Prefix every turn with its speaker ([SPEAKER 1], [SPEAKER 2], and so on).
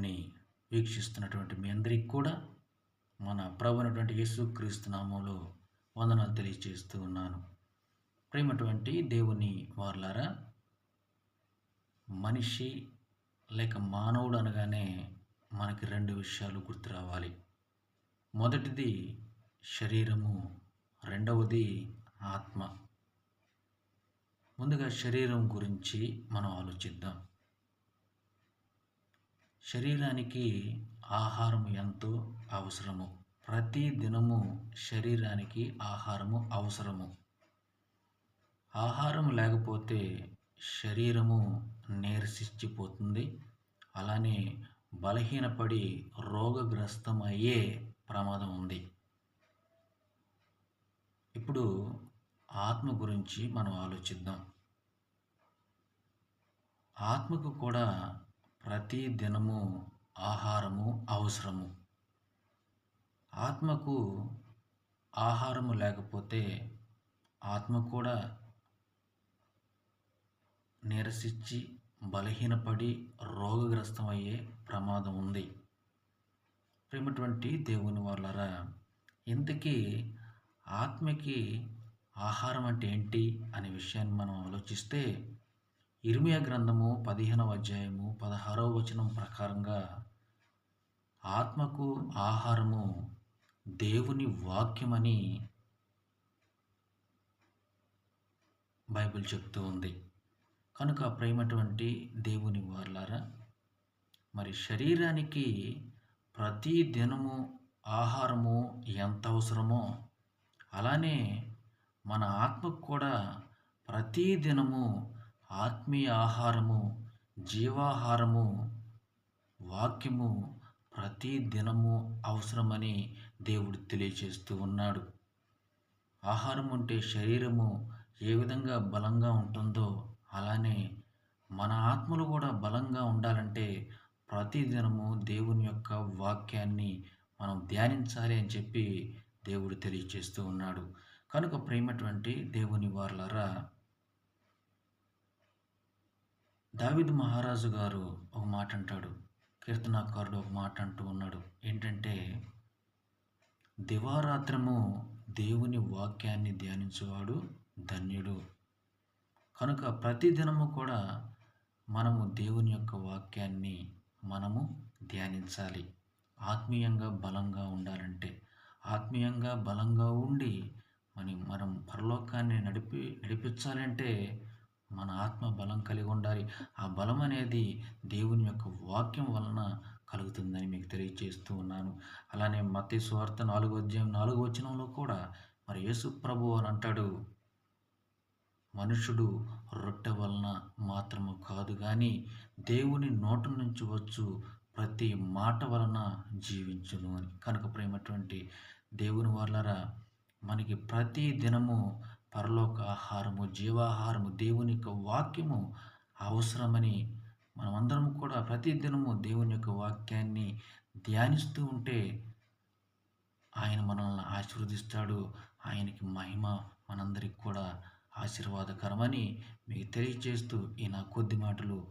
[SPEAKER 1] కార్యక్రమాన్ని వీక్షిస్తున్నటువంటి మీ అందరికీ కూడా మన ప్రభునటువంటి యేసుక్రీస్తు నామంలో వందనాలు తెలియజేస్తూ ఉన్నాను. ప్రేమటువంటి దేవుని వార్లారా మనిషి లేక మానవుడు అనగానే మనకి రెండు విషయాలు గుర్తు రావాలి. మొదటిది శరీరము రెండవది ఆత్మ. ముందుగా శరీరం గురించి మనం ఆలోచిద్దాం. శరీరానికి ఆహారం ఎంతో అవసరము. ప్రతి దినము శరీరానికి ఆహారము అవసరము. ఆహారం లేకపోతే శరీరము నీరసించిపోతుంది అలానే బలహీనపడి రోగగ్రస్తం అయ్యే ప్రమాదం ఉంది. ఇప్పుడు ఆత్మ గురించి మనం ఆలోచిద్దాం. ఆత్మకు కూడా ప్రతి దినము ఆహారము అవసరము. ఆత్మకు ఆహారము లేకపోతే ఆత్మ కూడా నిరసించి బలహీనపడి రోగగ్రస్తమయ్యే ప్రమాదం ఉంది. ప్రేమటువంటి దేవుని వాళ్ళరా ఇంతకీ ఆత్మకి ఆహారం అంటే ఏంటి అనే విషయాన్ని మనం ఆలోచిస్తే ఇర్మియా గ్రంథము పదిహేనవ అధ్యాయము పదహారవ వచనం ప్రకారంగా ఆత్మకు ఆహారము దేవుని వాక్యమని బైబిల్ చెప్తూ ఉంది. కనుక ప్రేమటువంటి దేవుని వార్లారా మరి శరీరానికి ప్రతి దినము ఆహారము ఎంత అవసరమో అలానే మన ఆత్మకు కూడా ప్రతి దినము ఆత్మీయ ఆహారము జీవాహారము వాక్యము ప్రతి దినము అవసరమని దేవుడు తెలియచేస్తూ ఉన్నాడు. ఆహారం ఉంటే శరీరము ఏ విధంగా బలంగా ఉంటుందో అలానే మన ఆత్మలు కూడా బలంగా ఉండాలంటే ప్రతిదినము దేవుని యొక్క వాక్యాన్ని మనం ధ్యానించాలి అని చెప్పి దేవుడు తెలియచేస్తూ ఉన్నాడు. కనుక ప్రేమటువంటి దేవుని వార్లరా దావిద్ మహారాజు గారు ఒక మాట అంటాడు. కీర్తనాకారుడు ఒక మాట అంటూ ఉన్నాడు. ఏంటంటే దివారాత్రము దేవుని వాక్యాన్ని ధ్యానించేవాడు ధన్యుడు. కనుక ప్రతిదినము కూడా మనము దేవుని యొక్క వాక్యాన్ని మనము ధ్యానించాలి. ఆత్మీయంగా బలంగా ఉండాలంటే ఆత్మీయంగా బలంగా ఉండి మనం మనం పరలోకాన్ని నడిపి నడిపించాలంటే మన ఆత్మ బలం కలిగి ఉండాలి. ఆ బలం అనేది దేవుని యొక్క వాక్యం వలన కలుగుతుందని మీకు తెలియజేస్తూ ఉన్నాను. అలానే మత్తి స్వార్థ నాలుగో అధ్యాయం నాలుగో వచనంలో కూడా మరి యేసు ప్రభు అని అంటాడు మనుషుడు రొట్టె వలన మాత్రము కాదు కానీ దేవుని నోట నుంచి వచ్చు ప్రతి మాట వలన జీవించును అని. కనుక ప్రేమటువంటి దేవుని వల్లరా మనకి ప్రతి దినము పరలోక ఆహారము జీవాహారము దేవుని యొక్క వాక్యము అవసరమని మనమందరం కూడా ప్రతిదినము దేవుని యొక్క వాక్యాన్ని ధ్యానిస్తూ ఉంటే ఆయన మనల్ని ఆశీర్వదిస్తాడు. ఆయనకి మహిమ మనందరికి కూడా ఆశీర్వాదకరమని మీకు తెలియజేస్తూ ఈ నా కొద్ది మాటలు